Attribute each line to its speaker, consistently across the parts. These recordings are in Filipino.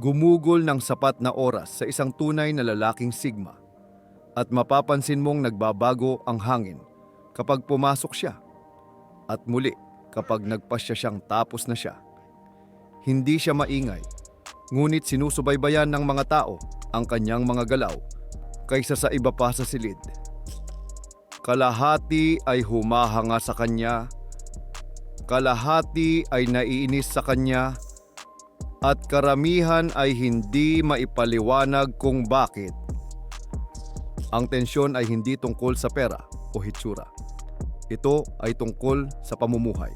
Speaker 1: Gumugol ng sapat na oras sa isang tunay na lalaking sigma at mapapansin mong nagbabago ang hangin kapag pumasok siya at muli kapag nagpasya siyang tapos na siya. Hindi siya maingay, ngunit sinusubaybayan ng mga tao ang kanyang mga galaw kaysa sa iba pa sa silid. Kalahati ay humahanga sa kanya, kalahati ay naiinis sa kanya, at karamihan ay hindi maipaliwanag kung bakit. Ang tensyon ay hindi tungkol sa pera o hitsura. Ito ay tungkol sa pamumuhay.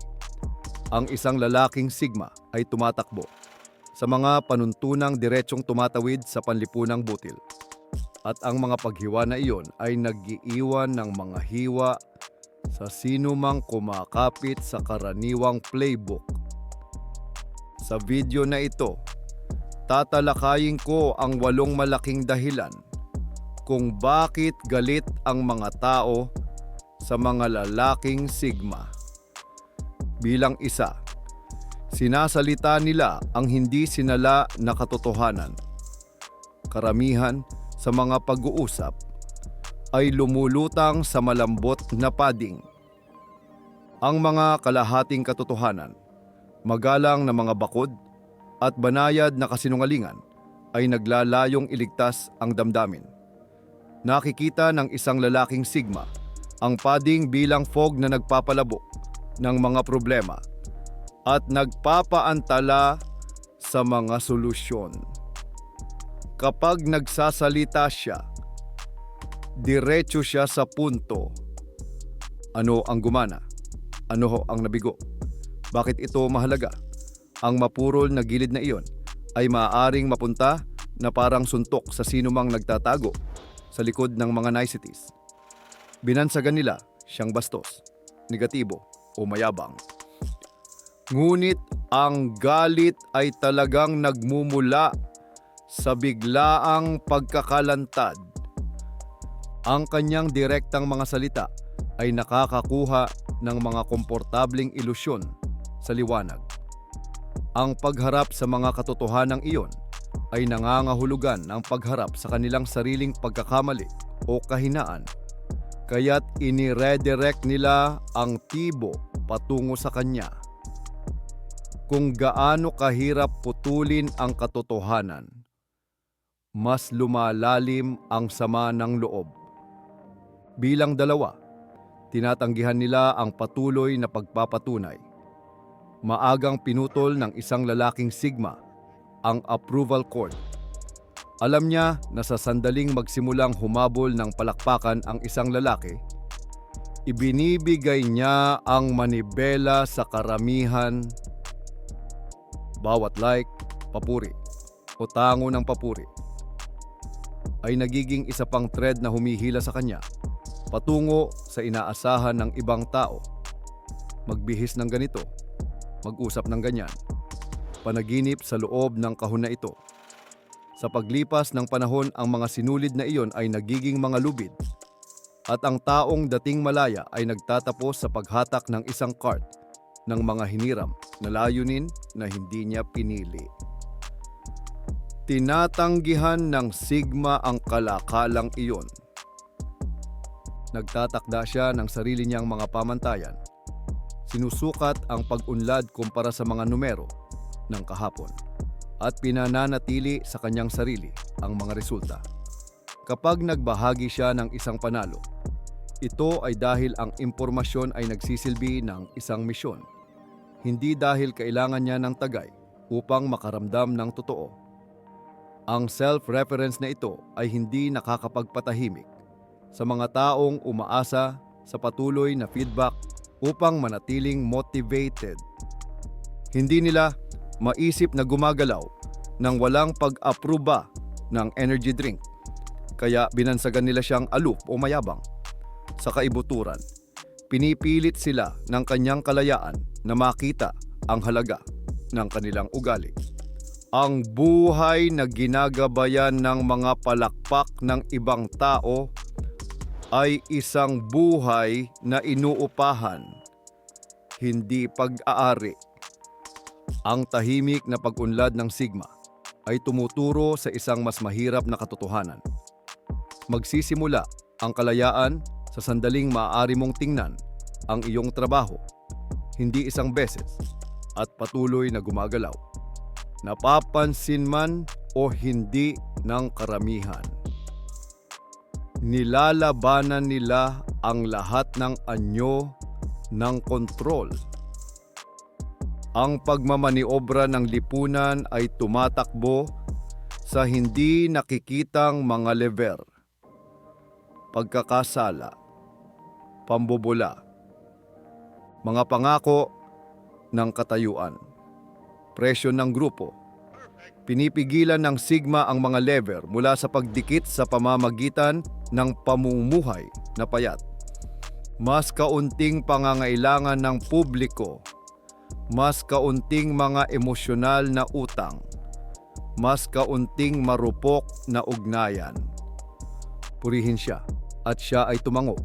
Speaker 1: Ang isang lalaking sigma ay tumatakbo sa mga panuntunang diretsong tumatawid sa panlipunang butil. At ang mga paghiwa na iyon ay nag-iiwan ng mga hiwa sa sino mang kumakapit sa karaniwang playbook. Sa video na ito, tatalakayin ko ang walong malaking dahilan kung bakit galit ang mga tao sa mga lalaking sigma. Bilang isa, sinasalita nila ang hindi sinala na katotohanan. Karamihan sa mga pag-uusap ay lumulutang sa malambot na pading. Ang mga kalahating katotohanan, magalang na mga bakod at banayad na kasinungalingan ay naglalayong iligtas ang damdamin. Nakikita ng isang lalaking sigma ang pading bilang fog na nagpapalabo ng mga problema at nagpapaantala sa mga solusyon. Kapag nagsasalita siya, diretso siya sa punto. Ano ang gumana? Ano ang nabigo? Bakit ito mahalaga? Ang mapurol na gilid na iyon ay maaaring mapunta na parang suntok sa sinumang nagtatago sa likod ng mga niceties. Binansagan nila siyang bastos, negatibo o mayabang. Ngunit ang galit ay talagang nagmumula sa biglaang pagkakalantad. Ang kanyang direktang mga salita ay nakakakuha ng mga komportabling ilusyon sa liwanag. Ang pagharap sa mga katotohanang iyon ay nangangahulugan ng pagharap sa kanilang sariling pagkakamali o kahinaan. Kaya't iniredirect nila ang tibo patungo sa kanya. Kung gaano kahirap putulin ang katotohanan, mas lumalalim ang sama ng loob. Bilang dalawa, tinatanggihan nila ang patuloy na pagpapatunay. Maagang pinutol ng isang lalaking sigma ang approval cord. Alam niya na sa sandaling magsimulang humabol ng palakpakan ang isang lalaki, ibinibigay niya ang manibela sa karamihan. Bawat like, papuri, o tango ng papuri ay nagiging isa pang thread na humihila sa kanya patungo sa inaasahan ng ibang tao. Magbihis ng ganito, mag-usap ng ganyan, panaginip sa loob ng kahon na ito. Sa paglipas ng panahon ang mga sinulid na iyon ay nagiging mga lubid at ang taong dating malaya ay nagtatapos sa paghatak ng isang cart ng mga hiniram na layunin na hindi niya pinili. Tinatanggihan ng Sigma ang kalakalang iyon. Nagtatakda siya ng sarili niyang mga pamantayan. Sinusukat ang pag-unlad kumpara sa mga numero ng kahapon at pinananatili sa kanyang sarili ang mga resulta. Kapag nagbahagi siya ng isang panalo, ito ay dahil ang impormasyon ay nagsisilbi ng isang misyon. Hindi dahil kailangan niya ng tagay upang makaramdam ng totoo. Ang self-reference na ito ay hindi nakakapagpatahimik sa mga taong umaasa sa patuloy na feedback upang manatiling motivated. Hindi nila maisip na gumagalaw ng walang pag-aproba ng energy drink. Kaya binansagan nila siyang aloof o mayabang. Sa kaibuturan, pinipilit sila ng kanyang kalayaan na makita ang halaga ng kanilang ugali. Ang buhay na ginagabayan ng mga palakpak ng ibang tao ay isang buhay na inuupahan, hindi pag-aari. Ang tahimik na pag-unlad ng Sigma ay tumuturo sa isang mas mahirap na katotohanan. Magsisimula ang kalayaan sa sandaling maaari mong tingnan ang iyong trabaho, hindi isang beses, at patuloy na gumagalaw. Napapansin man o hindi ng karamihan. Nilalabanan nila ang lahat ng anyo ng kontrol. Ang pagmamaniobra ng lipunan ay tumatakbo sa hindi nakikitang mga lever. Pagkakasala, pambubula, mga pangako ng katayuan, presyo ng grupo, pinipigilan ng Sigma ang mga lever mula sa pagdikit sa pamamagitan ng pamumuhay na payat. Mas kaunting pangangailangan ng publiko, mas kaunting mga emosyonal na utang, mas kaunting marupok na ugnayan. Purihin siya at siya ay tumango,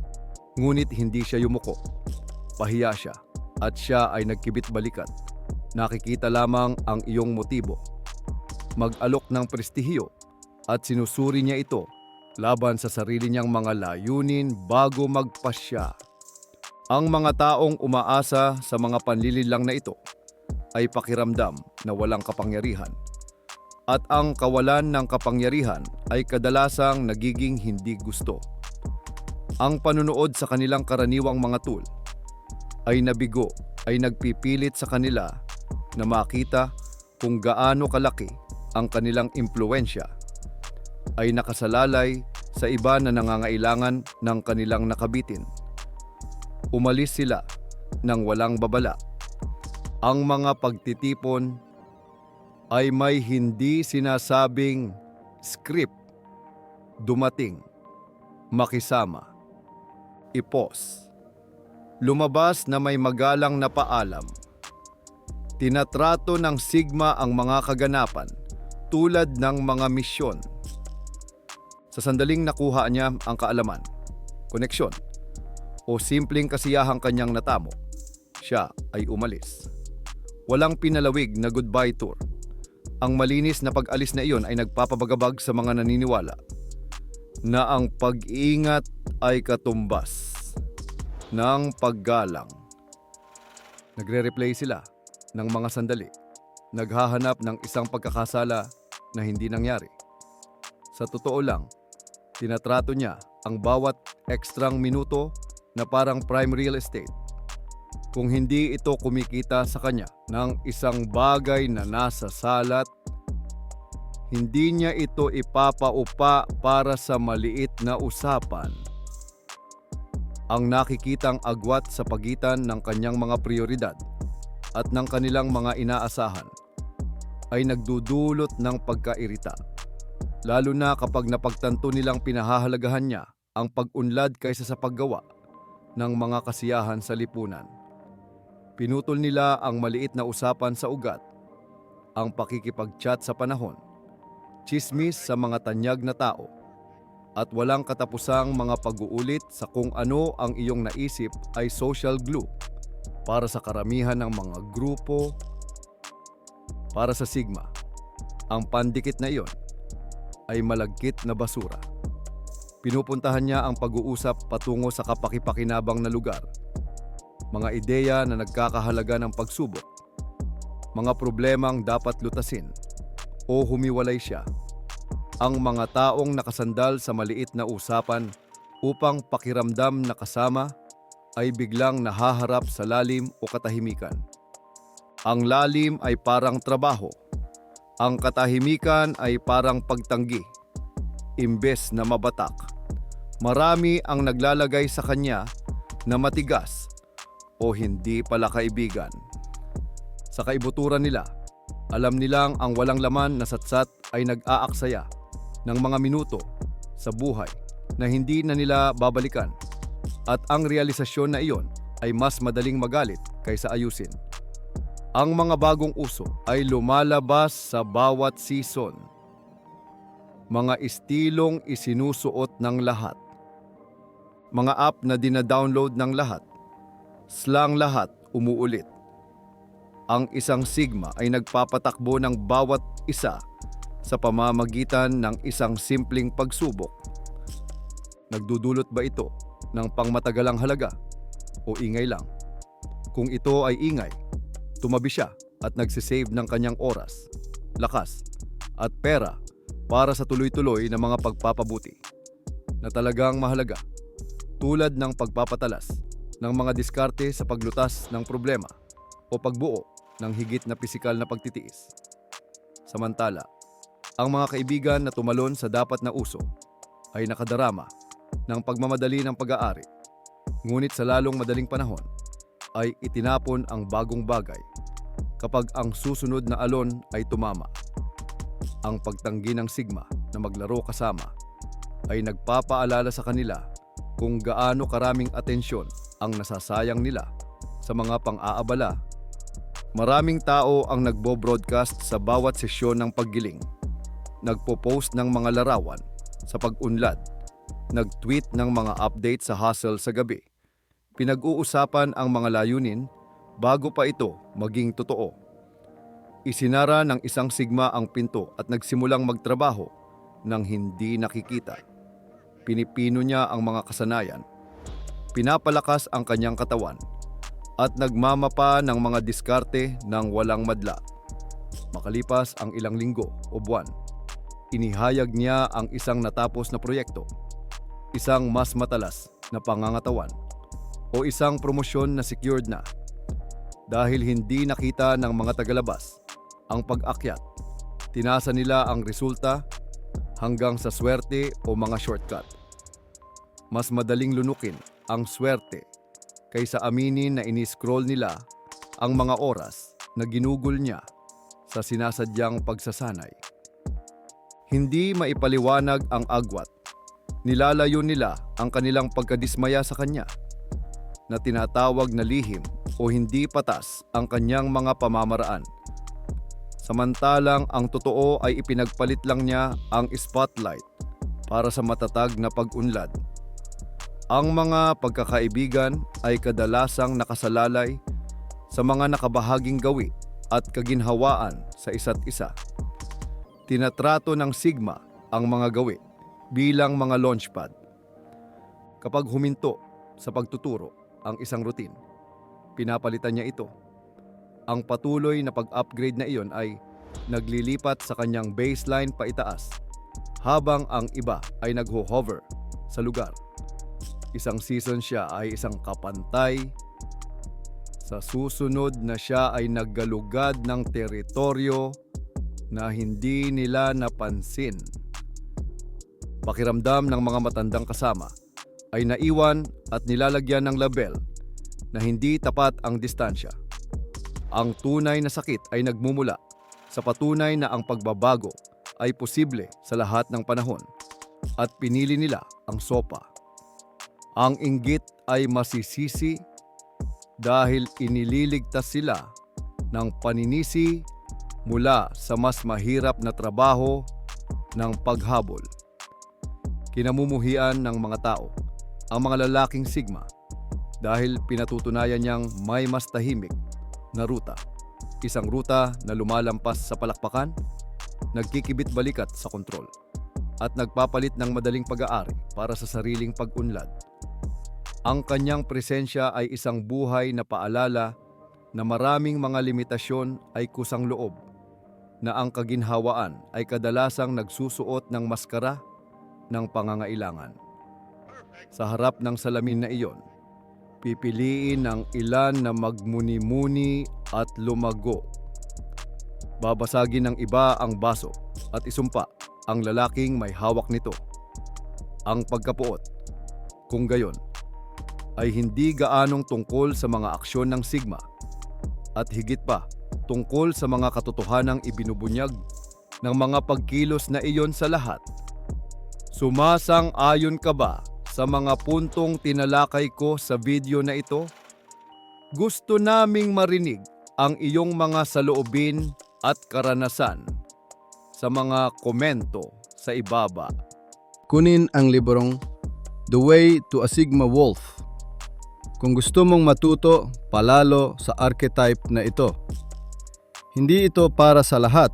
Speaker 1: ngunit hindi siya yumuko. Pahiya siya at siya ay nagkibit balikat. Nakikita lamang ang iyong motibo. Mag-alok ng prestihiyo at sinusuri niya ito laban sa sarili niyang mga layunin bago magpasya. Ang mga taong umaasa sa mga panlililang na ito ay pakiramdam na walang kapangyarihan. At ang kawalan ng kapangyarihan ay kadalasang nagiging hindi gusto. Ang panunood sa kanilang karaniwang mga tool ay nabigo ay nagpipilit sa kanila na makita kung gaano kalaki ang kanilang impluensya ay nakasalalay sa iba na nangangailangan ng kanilang nakabitin. Umalis sila ng walang babala. Ang mga pagtitipon ay may hindi sinasabing script, dumating, makisama, ipos, lumabas na may magalang na paalam. Tinatrato ng Sigma ang mga kaganapan tulad ng mga misyon. Sa sandaling nakuha niya ang kaalaman, koneksyon, o simpleng kasiyahang kanyang natamo, siya ay umalis. Walang pinalawig na goodbye tour. Ang malinis na pag-alis na iyon ay nagpapabagabag sa mga naniniwala na ang pag-iingat ay katumbas ng paggalang. Nagre-replay sila ng mga sandali. Naghahanap ng isang pagkakasala na hindi nangyari. Sa totoo lang, tinatrato niya ang bawat ekstrang minuto na parang prime real estate. Kung hindi ito kumikita sa kanya ng isang bagay na nasa salat, hindi niya ito ipapaupa para sa maliit na usapan. Ang nakikitang agwat sa pagitan ng kanyang mga prioridad at ng kanilang mga inaasahan ay nagdudulot ng pagkairita. Lalo na kapag napagtanto nilang pinahahalagahan niya ang pag-unlad kaysa sa paggawa ng mga kasiyahan sa lipunan. Pinutol nila ang maliit na usapan sa ugat, ang pakikipag-chat sa panahon, chismis sa mga tanyag na tao, at walang katapusang mga pag-uulit sa kung ano ang iyong naisip ay social glue para sa karamihan ng mga grupo para sa Sigma. Ang pandikit na iyon ay malagkit na basura. Pinupuntahan niya ang pag-uusap patungo sa kapakipakinabang na lugar. Mga ideya na nagkakahalaga ng pagsubok. Mga problemang dapat lutasin o humiwalay siya. Ang mga taong nakasandal sa maliit na usapan upang pakiramdam na kasama ay biglang nahaharap sa lalim o katahimikan. Ang lalim ay parang trabaho. Ang katahimikan ay parang pagtanggi. Imbes na mabatak. Marami ang naglalagay sa kanya na matigas o hindi pala kaibigan. Sa kaibuturan nila, alam nilang ang walang laman na satsat ay nag-aaksaya ng mga minuto sa buhay na hindi na nila babalikan at ang realisasyon na iyon ay mas madaling magalit kaysa ayusin. Ang mga bagong uso ay lumalabas sa bawat season. Mga istilong isinusuot ng lahat. Mga app na dina-download ng lahat. Slang lahat umuulit. Ang isang sigma ay nagpapatakbo ng bawat isa sa pamamagitan ng isang simpleng pagsubok. Nagdudulot ba ito ng pangmatagalang halaga o ingay lang? Kung ito ay ingay, tumabi siya at nagsisave ng kanyang oras, lakas, at pera para sa tuloy-tuloy na mga pagpapabuti na talagang mahalaga tulad ng pagpapatalas ng mga diskarte sa paglutas ng problema o pagbuo ng higit na pisikal na pagtitiis. Samantala, ang mga kaibigan na tumalon sa dapat na uso ay nakadarama ng pagmamadali ng pag-aari. Ngunit sa lalong madaling panahon ay itinapon ang bagong bagay kapag ang susunod na alon ay tumama. Ang pagtanggi ng sigma na maglaro kasama ay nagpapaalala sa kanila kung gaano karaming atensyon ang nasasayang nila sa mga pang-aabala. Maraming tao ang nagbo-broadcast sa bawat sesyon ng paggiling. Nagpo-post ng mga larawan sa pag-unlad. Nag-tweet ng mga update sa hustle sa gabi. Pinag-uusapan ang mga layunin bago pa ito maging totoo. Isinara ng isang sigma ang pinto at nagsimulang magtrabaho nang hindi nakikita. Pinipino niya ang mga kasanayan. Pinapalakas ang kanyang katawan at nagmamapa ng mga diskarte ng walang madla. Makalipas ang ilang linggo o buwan, inihayag niya ang isang natapos na proyekto, isang mas matalas na pangangatawan, o isang promosyon na secured na. Dahil hindi nakita ng mga tagalabas ang pag-akyat, tinasa nila ang resulta hanggang sa swerte o mga shortcut. Mas madaling lunukin ang swerte kaysa aminin na ini-scroll nila ang mga oras na ginugol niya sa sinasadyang pagsasanay. Hindi maipaliwanag ang agwat. Nilalayo nila ang kanilang pagkadismaya sa kanya na tinatawag na lihim o hindi patas ang kanyang mga pamamaraan. Samantalang ang totoo ay ipinagpalit lang niya ang spotlight para sa matatag na pag-unlad. Ang mga pagkakaibigan ay kadalasang nakasalalay sa mga nakabahaging gawi at kaginhawaan sa isa't isa. Tinatrato ng Sigma ang mga gawi bilang mga launchpad. Kapag huminto sa pagtuturo ang isang routine, pinapalitan niya ito. Ang patuloy na pag-upgrade na iyon ay naglilipat sa kanyang baseline paitaas habang ang iba ay nagho-hover sa lugar. Isang season siya ay isang kapantay. Sa susunod na siya ay naggalugad ng teritoryo na hindi nila napansin. Pakiramdam ng mga matandang kasama ay naiwan at nilalagyan ng label na hindi tapat ang distansya. Ang tunay na sakit ay nagmumula sa patunay na ang pagbabago ay posible sa lahat ng panahon at pinili nila ang sopa. Ang inggit ay masisisi dahil inililigtas sila ng paninisi mula sa mas mahirap na trabaho ng paghabol. Kinamumuhian ng mga tao ang mga lalaking sigma dahil pinatutunayan niyang may mas tahimik na ruta. Isang ruta na lumalampas sa palakpakan, nagkikibit balikat sa kontrol, at nagpapalit ng madaling pag-aari para sa sariling pag-unlad. Ang kanyang presensya ay isang buhay na paalala na maraming mga limitasyon ay kusang loob, na ang kaginhawaan ay kadalasang nagsusuot ng maskara ng pangangailangan. Sa harap ng salamin na iyon, pipiliin ng ilan na magmuni-muni at lumago. Babasagin ng iba ang baso at isumpa ang lalaking may hawak nito. Ang pagkapuot, kung gayon, ay hindi gaanong tungkol sa mga aksyon ng Sigma at higit pa tungkol sa mga katotohanang ibinubunyag ng mga pagkilos na iyon sa lahat. Sumasang ayon ka ba sa mga puntong tinalakay ko sa video na ito? Gusto naming marinig ang iyong mga saloobin at karanasan sa mga komento sa ibaba.
Speaker 2: Kunin ang librong The Way to a Sigma Wolf kung gusto mong matuto palalo sa archetype na ito. Hindi ito para sa lahat.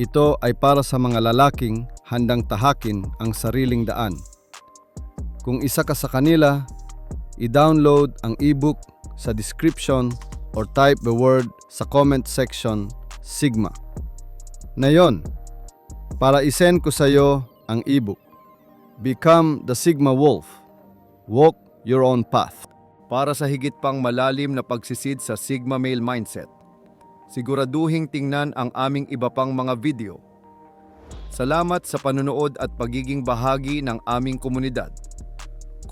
Speaker 2: Ito ay para sa mga lalaking handang tahakin ang sariling daan. Kung isa ka sa kanila, i-download ang ebook sa description or type the word sa comment section Sigma. Na yon, para isend ko sa iyo ang ebook. Become the Sigma Wolf. Walk your own path.
Speaker 1: Para sa higit pang malalim na pagsisid sa Sigma Male Mindset, siguraduhing tingnan ang aming iba pang mga video. Salamat sa panonood at pagiging bahagi ng aming komunidad.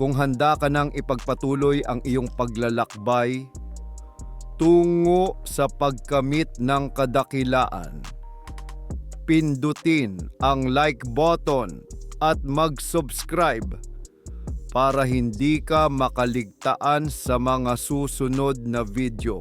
Speaker 1: Kung handa ka nang ipagpatuloy ang iyong paglalakbay tungo sa pagkamit ng kadakilaan, pindutin ang like button at mag-subscribe para hindi ka makaligtaan sa mga susunod na video.